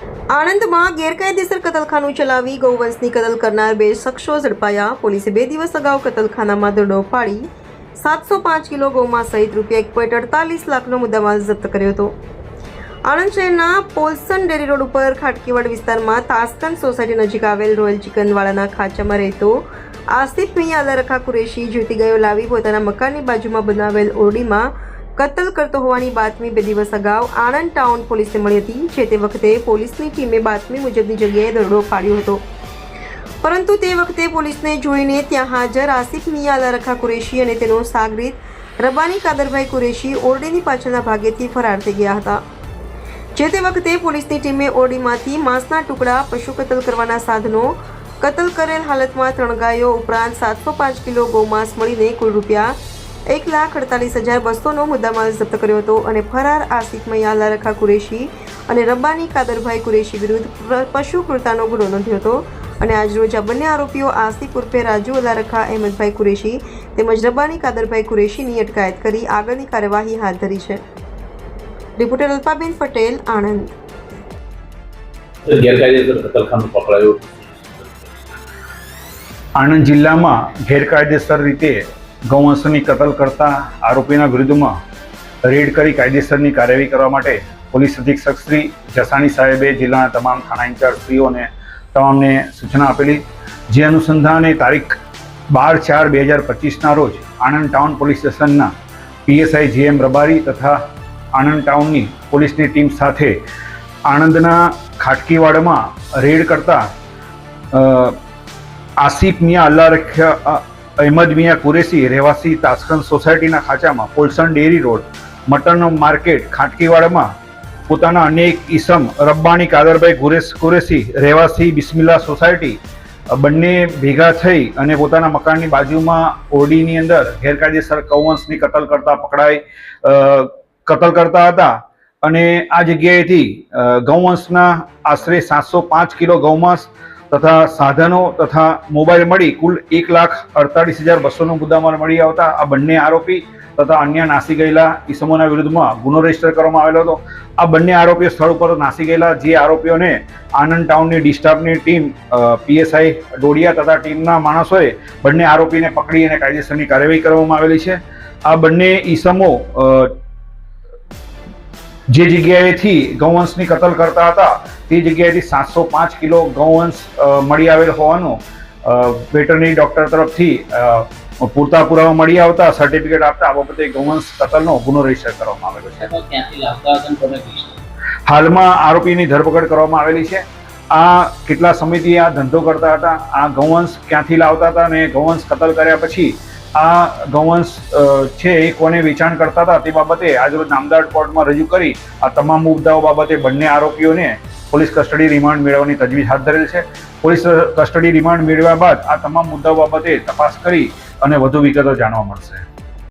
આણંદમાં ગેરકાયદેસર કતલખાનું ચલાવી ગૌવંશની કતલ કરનાર બે શખ્સો ઝડપાયા. પોલીસે બે દિવસ અગાઉ કતલખાનામાં દરોડો પાડી સાતસો પાંચ કિલો ગૌમાં સહિત રૂપિયા એક પોઈન્ટ અડતાલીસ લાખનો મુદ્દામાલ જપ્ત કર્યો હતો. આણંદ શહેરના પોલસન ડેરી રોડ ઉપર ખાટકીવાડ વિસ્તારમાં તાસ્કન સોસાયટી નજીક આવેલ રોયલ ચિકનવાળાના ખાંચામાં રહેતો આસિફ મિયા અલારખા કુરેશી જ્યોતિ ગયો લાવી પોતાના મકાનની બાજુમાં બનાવેલ ઓરડીમાં કતલ કરતો હોવાની બાતમી બે દિવસ અગાઉ આણંદ ટાઉન પોલીસને મળી હતી, જે તે વખતે પોલીસની ટીમે બાતમી મુજબની જગ્યાએ દરોડો પાડ્યો હતો. પરંતુ તે વખતે પોલીસને જોઈને ત્યાં હાજર આસિફ મિયા અલારખા કુરેશી અને તેનો સાગરીત રબાની કાદરભાઈ કુરેશી ઓરડીની પાછળના ભાગેથી ફરાર થઈ ગયા હતા. જે તે વખતે પોલીસની ટીમે ઓરડીમાંથી માંસના ટુકડા, પશુ કતલ કરવાના સાધનો, કતલ કરેલ હાલતમાં ત્રણ ગાયો ઉપરાંત સાતસો પાંચ કિલો ગૌમાંસ મળીને કુલ રૂપિયા એક લાખ અડતાલીસ હજાર બસોનો મુદ્દામાલ જપ્ત કર્યો હતો અને ફરાર આસિફ મૈયા રખા કુરેશી અને રબ્બાની કાદરભાઈ કુરેશી વિરુદ્ધ પશુ કૃતાનો ગુનો નોંધ્યો હતો. અને આજરોજ આ બંને આરોપીઓ આસિફ ઉર્ફે રાજુ અલારખા અહેમદભાઈ કુરેશી તેમજ રબ્બાની કાદરભાઈ કુરેશીની અટકાયત કરી આગળની કાર્યવાહી હાથ ધરી છે. રિપોર્ટર અલ્પાબેન પટેલ આણંદ. ગેરકાયદેસર કતલખાનું પકડાયું. આણંદ જિલ્લામાં ગેરકાયદેસર રીતે ગૌવંશની કતલ કરતા આરોપીના વિરુદ્ધમાં રેડ કરી કાયદેસરની કાર્યવાહી કરવા માટે પોલીસ અધિક્ષક શ્રી જસાણી સાહેબે જિલ્લાના તમામ થાણા ઇન્ચાર્જશ્રીઓને તમામને સૂચના આપેલી. જે અનુસંધાને તારીખ બાર ચાર બે હજાર પચીસના રોજ આણંદ ટાઉન પોલીસ સ્ટેશનના પીએસઆઈ જીએમ રબારી તથા આણંદ ટાઉનની પોલીસની ટીમ સાથે આણંદના ખાટકીવાડમાં રેડ કરતા આસિફ મિયા અલ્લા રખ્યા અહેમદ મિયા કુરેશી રહેવાસી તાસ્કન સોસાયટીના ખાંચામાં Polson dairy road mutton market ખાટકીવાડમાં પોતાના અનેક ઈસમ રબ્બાણી કાદરભાઈ ગુરેશ કુરેશી રહેવાસી બિસ્મિલ્લા સોસાયટી બંને ભેગા થઈ અને પોતાના મકાનની બાજુમાં ઓરડીની અંદર ગેરકાયદેસર કૌવંશની કતલ કરતા પકડાઈ કતલ કરતા હતા અને આ જગ્યાએથી ગૌવંશના આશરે સાતસો પાંચ કિલો ગૌમાંસ તથા સાધનો તથા મોબાઈલ મળી કુલ એક લાખ અડતાલીસ હજાર બસોનો મુદ્દામાલ મળી આવતા આ બંને આરોપી તથા અન્ય નાસી ગયેલા ઈસમોના વિરુદ્ધમાં ગુનો રજિસ્ટર કરવામાં આવેલો હતો. આ બંને આરોપીઓ સ્થળ ઉપર નાસી ગયેલા, જે આરોપીઓને આનંદ ટાઉનની ડિસ્ટાફની ટીમ પીએસઆઈ ડોડિયા તથા ટીમના માણસોએ બંને આરોપીને પકડી અને કાયદેસરની કાર્યવાહી કરવામાં આવેલી છે. આ બંને ઈસમો જે જગ્યાએથી ગૌવંશની કતલ કરતા હતા તે જગ્યાએથી સાતસો પાંચ કિલો ગૌવંશ મળી આવેલ હોવાનું વેટરનરી ડૉક્ટર તરફથી પૂરતા પુરાવા મળી આવતા સર્ટિફિકેટ આપતા આ બાબતે ગૌવંશ કતલનો ગુનો રજિસ્ટર કરવામાં આવેલો છે? હાલમાં આરોપીની ધરપકડ કરવામાં આવેલી છે આ કેટલા સમયથી આ ધંધો કરતા હતા આ ગૌવંશ ક્યાંથી લાવતા હતા અને ગૌવંશ કતલ કર્યા પછી આ ગૌવંશ છે એ કોને વેચાણ કરતા હતા તે બાબતે આજરોજ નામદાર કોર્ટમાં રજૂ કરી આ તમામ મુદ્દાઓ બાબતે બંને આરોપીઓને પોલીસ કસ્ટડી રિમાન્ડ મેળવવાની તજવીજ હાથ ધરેલ છે. પોલીસ કસ્ટડી રિમાન્ડ મેળવ્યા બાદ આ તમામ મુદ્દાઓ બાબતે તપાસ કરી અને વધુ વિગતો જાણવા મળશે.